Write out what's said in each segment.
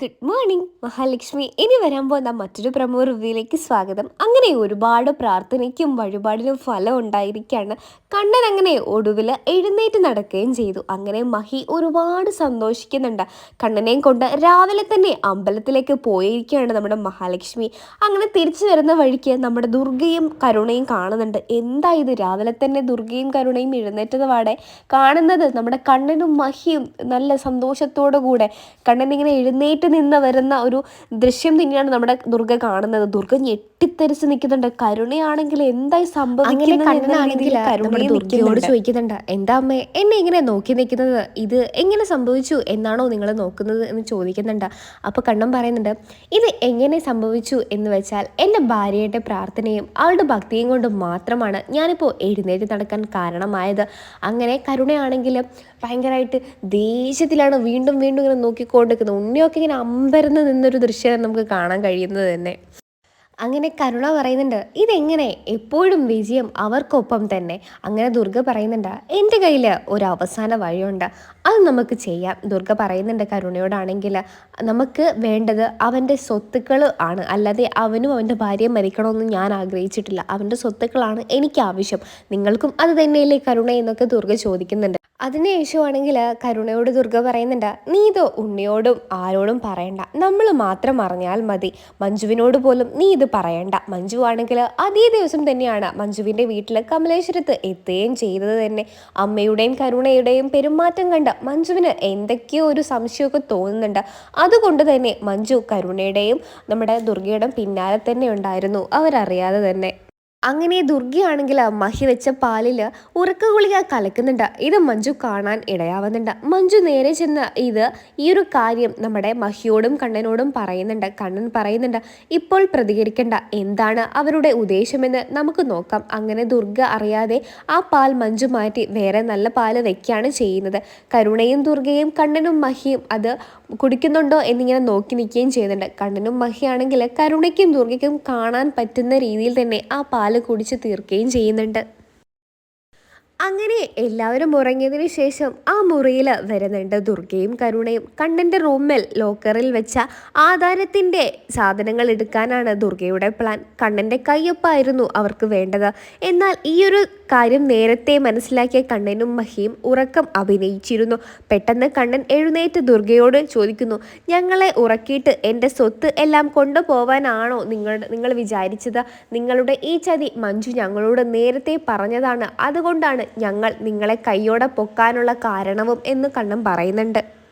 Good morning Mahalakshmi. ഇനി വരാൻ പോകുന്ന മറ്റൊരു പ്രമോ റിവ്യൂയിലേക്ക് സ്വാഗതം. അങ്ങനെ ഒരുപാട് പ്രാർത്ഥനയ്ക്കും വഴിപാടിനും ഫലം ഉണ്ടായിരിക്കുകയാണ് കണ്ണൻ അങ്ങനെ ഒടുവിൽ എഴുന്നേറ്റ് നടക്കുകയും ചെയ്തു. അങ്ങനെ മഹി ഒരുപാട് സന്തോഷിക്കുന്നുണ്ട്. കണ്ണനെയും കൊണ്ട് രാവിലെ തന്നെ അമ്പലത്തിലേക്ക് പോയിരിക്കുകയാണ് നമ്മുടെ മഹാലക്ഷ്മി. അങ്ങനെ തിരിച്ചു വരുന്ന വഴിക്ക് നമ്മുടെ ദുർഗയും കരുണയും കാണുന്നുണ്ട്. എന്താ ഇത്? രാവിലെ തന്നെ ദുർഗയും കരുണയും എഴുന്നേറ്റത് പാടെ കാണുന്നത് നമ്മുടെ കണ്ണനും മഹിയും നല്ല സന്തോഷത്തോടു കൂടെ കണ്ണനിങ്ങനെ എഴുന്നേറ്റ് നിന്ന് വരുന്ന ഒരു ദൃശ്യം തന്നെയാണ് നമ്മുടെ ദുർഗ കാണുന്നത്. ദുർഗ ഞെട്ടിത്തെറിച്ച് നിൽക്കുന്നുണ്ട്. കരുണയാണെങ്കിൽ എന്തായി സംഭവിക്കുന്നത് ചോദിക്കുന്നുണ്ട്. എന്താ അമ്മേ എന്നെ ഇങ്ങനെ നോക്കി നിൽക്കുന്നത്? ഇത് എങ്ങനെ സംഭവിച്ചു എന്നാണോ നിങ്ങൾ നോക്കുന്നത് എന്ന് ചോദിക്കുന്നുണ്ട്. അപ്പൊ കണ്ണം പറയുന്നുണ്ട് ഇത് എങ്ങനെ സംഭവിച്ചു എന്ന് വെച്ചാൽ എന്റെ ഭാര്യയുടെ പ്രാർത്ഥനയും അവളുടെ ഭക്തിയും കൊണ്ട് മാത്രമാണ് ഞാനിപ്പോൾ എഴുന്നേറ്റ് നടക്കാൻ കാരണമായത്. അങ്ങനെ കരുണയാണെങ്കിൽ ഭയങ്കരമായിട്ട് ദേഷ്യത്തിലാണ് വീണ്ടും വീണ്ടും ഇങ്ങനെ നോക്കിക്കൊണ്ടിരിക്കുന്നത്. ഉണ്ണിയൊക്കെ ഇങ്ങനെ അമ്പരന്ന് നിന്നൊരു ദൃശ്യം നമുക്ക് കാണാൻ കഴിയുന്നത് തന്നെ. അങ്ങനെ കരുണ പറയുന്നുണ്ട്. ഇതെങ്ങനെ? എപ്പോഴും വിജയം അവർക്കൊപ്പം തന്നെ. അങ്ങനെ ദുർഗ പറയുന്നുണ്ട് എന്റെ കയ്യിൽ ഒരു അവസാന വഴിയുണ്ട്. അത് നമുക്ക് ചെയ്യാം. ദുർഗ പറയുന്നുണ്ട് കരുണയോടാണെങ്കിൽ നമുക്ക് വേണ്ടത് അവന്റെ സ്വത്തുക്കൾ ആണ്. അല്ലാതെ അവനും അവന്റെ ഭാര്യയും മരിക്കണമെന്ന് ഞാൻ ആഗ്രഹിച്ചിട്ടില്ല. അവന്റെ സ്വത്തുക്കളാണ് എനിക്ക് ആവശ്യം. നിങ്ങൾക്കും അത് തന്നെയല്ലേ കരുണ? എന്നൊക്കെ ദുർഗ ചോദിക്കുന്നുണ്ട്. അതിന് ശേഷമാണെങ്കിൽ കരുണയോട് ദുർഗ പറയുന്നുണ്ട് നീ ഇത് ഉണ്ണിയോടും ആരോടും പറയണ്ട. നമ്മൾ മാത്രം അറിഞ്ഞാൽ മതി. മഞ്ജുവിനോട് പോലും നീ ഇത് പറയണ്ട. മഞ്ജു ആണെങ്കിൽ അതേ ദിവസം തന്നെയാണ് മഞ്ജുവിന്റെ വീട്ടിൽ കമലേശ്വരത്ത് എത്തുകയും ചെയ്തത് തന്നെ. അമ്മയുടെയും കരുണയുടെയും പെരുമാറ്റം കണ്ട് മഞ്ജുവിന് എന്തൊക്കെയോ ഒരു സംശയമൊക്കെ തോന്നുന്നുണ്ട്. അതുകൊണ്ട് തന്നെ മഞ്ജു കരുണയുടെയും നമ്മുടെ ദുർഗയുടെയും പിന്നാലെ തന്നെ ഉണ്ടായിരുന്നു. അവരറിയാതെ തന്നെ. അങ്ങനെ ദുർഗയാണെങ്കിൽ മഹി വെച്ച പാലിൽ ഉറക്ക ഗുളിക കലക്കുന്നുണ്ട്. ഇത് മഞ്ജു കാണാൻ ഇടയാവുന്നുണ്ട്. മഞ്ജു നേരെ ചെന്ന് ഇത് ഈ ഒരു കാര്യം നമ്മുടെ മഹിയോടും കണ്ണനോടും പറയുന്നുണ്ട്. കണ്ണൻ പറയുന്നുണ്ട് ഇപ്പോൾ പ്രതികരിക്കേണ്ട. എന്താണ് അവരുടെ ഉദ്ദേശമെന്ന് നമുക്ക് നോക്കാം. അങ്ങനെ ദുർഗ അറിയാതെ ആ പാൽ മഞ്ജു മാറ്റി വേറെ നല്ല പാൽ വെക്കുകയാണ് ചെയ്യുന്നത്. കരുണയും ദുർഗയും കണ്ണനും മഹിയും അത് കുടിക്കുന്നുണ്ടോ എന്നിങ്ങനെ നോക്കി നിൽക്കുകയും ചെയ്യുന്നുണ്ട്. കണ്ണനും മഹിയാണെങ്കിൽ കരുണയ്ക്കും ദുർഗയ്ക്കും കാണാൻ പറ്റുന്ന രീതിയിൽ തന്നെ ആ പാൽ കുടിച്ച് തീർക്കുകയും ചെയ്യുന്നുണ്ട്. അങ്ങനെ എല്ലാവരും ഉറങ്ങിയതിന് ശേഷം ആ മുറിയിൽ വരുന്നുണ്ട് ദുർഗയും കരുണയും. കണ്ണന്റെ റൂമിൽ ലോക്കറിൽ വെച്ച ആധാരത്തിന്റെ സാധനങ്ങൾ എടുക്കാനാണ് ദുർഗയുടെ പ്ലാൻ. കണ്ണന്റെ കയ്യൊപ്പായിരുന്നു അവർക്ക് വേണ്ടത്. എന്നാൽ ഈ ഒരു കാര്യം നേരത്തെ മനസ്സിലാക്കിയ കണ്ണനും മഹിയും ഉറക്കം അഭിനയിച്ചിരുന്നു. പെട്ടെന്ന് കണ്ണൻ എഴുന്നേറ്റ് ദുർഗയോട് ചോദിക്കുന്നു ഞങ്ങളെ ഉറക്കിയിട്ട് എന്റെ സ്വത്ത് എല്ലാം കൊണ്ടുപോവാനാണോ നിങ്ങൾ നിങ്ങൾ വിചാരിച്ചത്? നിങ്ങളുടെ ഈ ചതി മഞ്ജു ഞങ്ങളോട് നേരത്തെ പറഞ്ഞതാണ്. അതുകൊണ്ടാണ് ഞങ്ങൾ നിങ്ങളെ കൈയോടെ പൊക്കാനുള്ള കാരണവും എന്ന് കണ്ണൻ പറയുന്നുണ്ട്.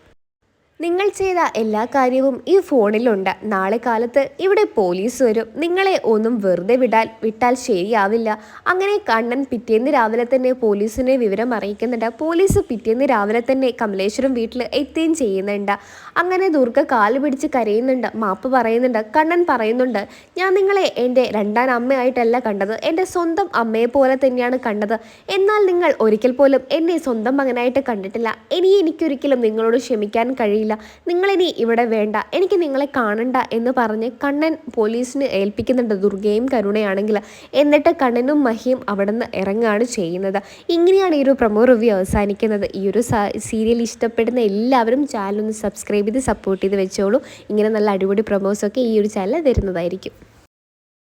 നിങ്ങൾ ചെയ്ത എല്ലാ കാര്യവും ഈ ഫോണിലുണ്ട്. നാളെ കാലത്ത് ഇവിടെ പോലീസ് വരും. നിങ്ങളെ ഒന്നും വെറുതെ വിടാൻ വിട്ടാൽ ശരിയാവില്ല. അങ്ങനെ കണ്ണൻ പിറ്റേന്ന് രാവിലെ തന്നെ പോലീസിനെ വിവരം അറിയിക്കുന്നുണ്ട്. പോലീസ് പിറ്റേന്ന് രാവിലെ തന്നെ കമലേശ്വരം വീട്ടിൽ എത്തുകയും ചെയ്യുന്നുണ്ട്. അങ്ങനെ ദുർഗ കാൽ പിടിച്ച് കരയുന്നുണ്ട് മാപ്പ് പറയുന്നുണ്ട് കണ്ണൻ പറയുന്നുണ്ട് ഞാൻ നിങ്ങളെ എന്റെ രണ്ടാം അമ്മയായിട്ടല്ല കണ്ടത്. എന്റെ സ്വന്തം അമ്മയെ പോലെ തന്നെയാണ് കണ്ടത്. എന്നാൽ നിങ്ങൾ ഒരിക്കൽ പോലും എന്നെ സ്വന്തം മകനായിട്ട് കണ്ടിട്ടില്ല. ഇനി എനിക്കൊരിക്കലും നിങ്ങളോട് ക്ഷമിക്കാൻ കഴിയില്ല. പറ്റില്ല നിങ്ങളിനി ഇവിടെ വേണ്ട. എനിക്ക് നിങ്ങളെ കാണണ്ട എന്ന് പറഞ്ഞ് കണ്ണൻ പോലീസിന് ഏൽപ്പിക്കുന്നുണ്ട് ദുർഗയും കരുണയാണെങ്കിൽ. എന്നിട്ട് കണ്ണനും മഹിയും അവിടെ നിന്ന് ഇറങ്ങുകയാണ് ചെയ്യുന്നത്. ഇങ്ങനെയാണ് ഈ ഒരു പ്രൊമോ റിവ്യൂ അവസാനിക്കുന്നത്. ഈ ഒരു സീരിയൽ ഇഷ്ടപ്പെടുന്ന എല്ലാവരും ചാനൽ ഒന്ന് സബ്സ്ക്രൈബ് ചെയ്ത് സപ്പോർട്ട് ചെയ്ത് വെച്ചോളൂ. ഇങ്ങനെ നല്ല അടിപൊളി പ്രൊമോസൊക്കെ ഈ ഒരു ചാനൽ തരുന്നതായിരിക്കും